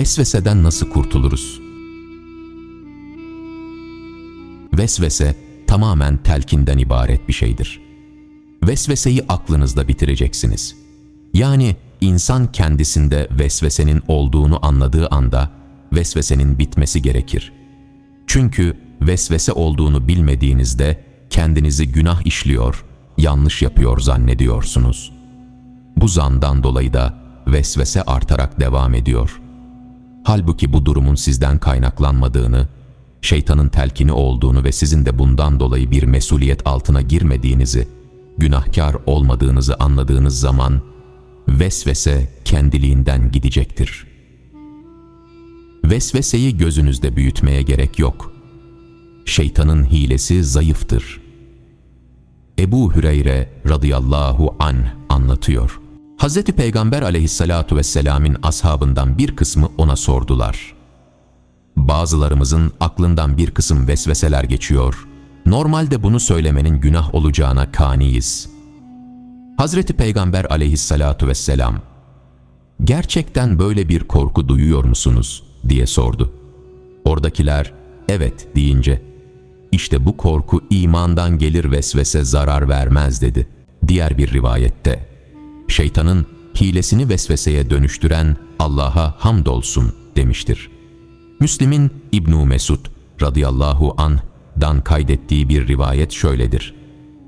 Vesveseden nasıl kurtuluruz? Vesvese tamamen telkinden ibaret bir şeydir. Vesveseyi aklınızda bitireceksiniz. Yani insan kendisinde vesvesenin olduğunu anladığı anda vesvesenin bitmesi gerekir. Çünkü vesvese olduğunu bilmediğinizde kendinizi günah işliyor, yanlış yapıyor zannediyorsunuz. Bu zandan dolayı da vesvese artarak devam ediyor. Halbuki bu durumun sizden kaynaklanmadığını, şeytanın telkini olduğunu ve sizin de bundan dolayı bir mesuliyet altına girmediğinizi, günahkar olmadığınızı anladığınız zaman vesvese kendiliğinden gidecektir. Vesveseyi gözünüzde büyütmeye gerek yok. Şeytanın hilesi zayıftır. Ebu Hüreyre radıyallahu an anlatıyor. Hz. Peygamber aleyhissalatu vesselamın ashabından bir kısmı ona sordular. Bazılarımızın aklından bir kısım vesveseler geçiyor. Normalde bunu söylemenin günah olacağına kaniyiz. Hazreti Peygamber aleyhissalatu vesselam, gerçekten böyle bir korku duyuyor musunuz diye sordu. Oradakiler evet deyince, işte bu korku imandan gelir vesvese zarar vermez dedi. Diğer bir rivayette, şeytanın hilesini vesveseye dönüştüren Allah'a hamdolsun demiştir. Müslim'in İbn Mesud radıyallahu anh'dan kaydettiği bir rivayet şöyledir.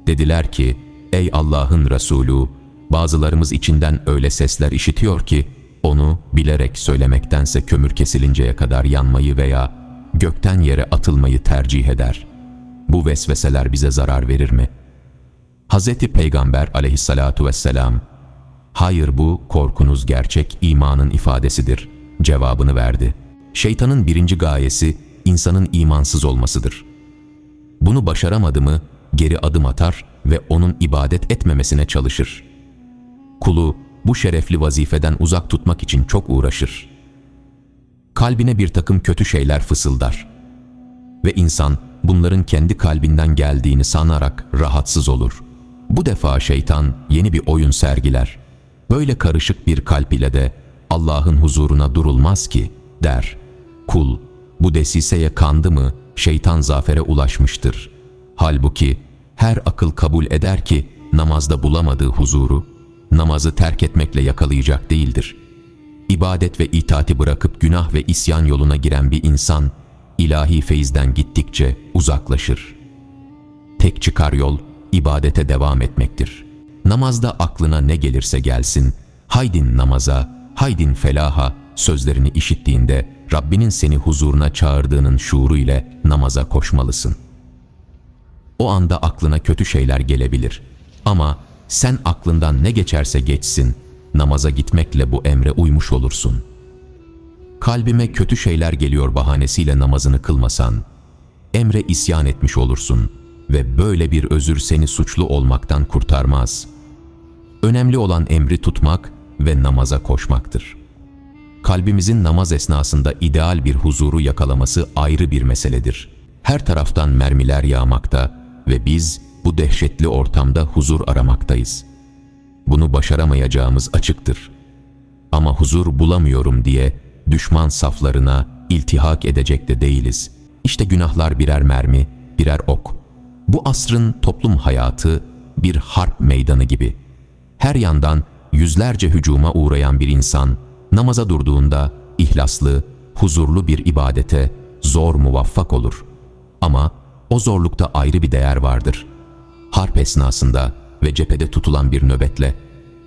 Dediler ki, ey Allah'ın Resulü, bazılarımız içinden öyle sesler işitiyor ki, onu bilerek söylemektense kömür kesilinceye kadar yanmayı veya gökten yere atılmayı tercih eder. Bu vesveseler bize zarar verir mi? Hz. Peygamber aleyhissalatu vesselam, hayır bu korkunuz gerçek imanın ifadesidir cevabını verdi. Şeytanın birinci gayesi insanın imansız olmasıdır. Bunu başaramadı mı geri adım atar ve onun ibadet etmemesine çalışır. Kulu bu şerefli vazifeden uzak tutmak için çok uğraşır. Kalbine bir takım kötü şeyler fısıldar. Ve insan bunların kendi kalbinden geldiğini sanarak rahatsız olur. Bu defa şeytan yeni bir oyun sergiler. Böyle karışık bir kalp ile de Allah'ın huzuruna durulmaz ki der. Kul bu desiseye kandı mı şeytan zafere ulaşmıştır. Halbuki her akıl kabul eder ki namazda bulamadığı huzuru, namazı terk etmekle yakalayacak değildir. İbadet ve itaati bırakıp günah ve isyan yoluna giren bir insan, ilahi feyizden gittikçe uzaklaşır. Tek çıkar yol, ibadete devam etmektir. Namazda aklına ne gelirse gelsin, haydin namaza, haydin felaha sözlerini işittiğinde Rabbinin seni huzuruna çağırdığının şuuru ile namaza koşmalısın. O anda aklına kötü şeyler gelebilir. Ama sen aklından ne geçerse geçsin, namaza gitmekle bu emre uymuş olursun. Kalbime kötü şeyler geliyor bahanesiyle namazını kılmasan, emre isyan etmiş olursun ve böyle bir özür seni suçlu olmaktan kurtarmaz. Önemli olan emri tutmak ve namaza koşmaktır. Kalbimizin namaz esnasında ideal bir huzuru yakalaması ayrı bir meseledir. Her taraftan mermiler yağmakta ve biz bu dehşetli ortamda huzur aramaktayız. Bunu başaramayacağımız açıktır. Ama huzur bulamıyorum diye düşman saflarına iltihak edecek de değiliz. İşte günahlar birer mermi, birer ok. Bu asrın toplum hayatı bir harp meydanı gibi. Her yandan yüzlerce hücuma uğrayan bir insan namaza durduğunda ihlaslı, huzurlu bir ibadete zor muvaffak olur. Ama o zorlukta ayrı bir değer vardır. Harp esnasında ve cephede tutulan bir nöbetle,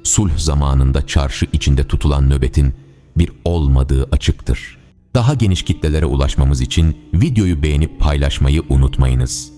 sulh zamanında çarşı içinde tutulan nöbetin bir olmadığı açıktır. Daha geniş kitlelere ulaşmamız için videoyu beğenip paylaşmayı unutmayınız.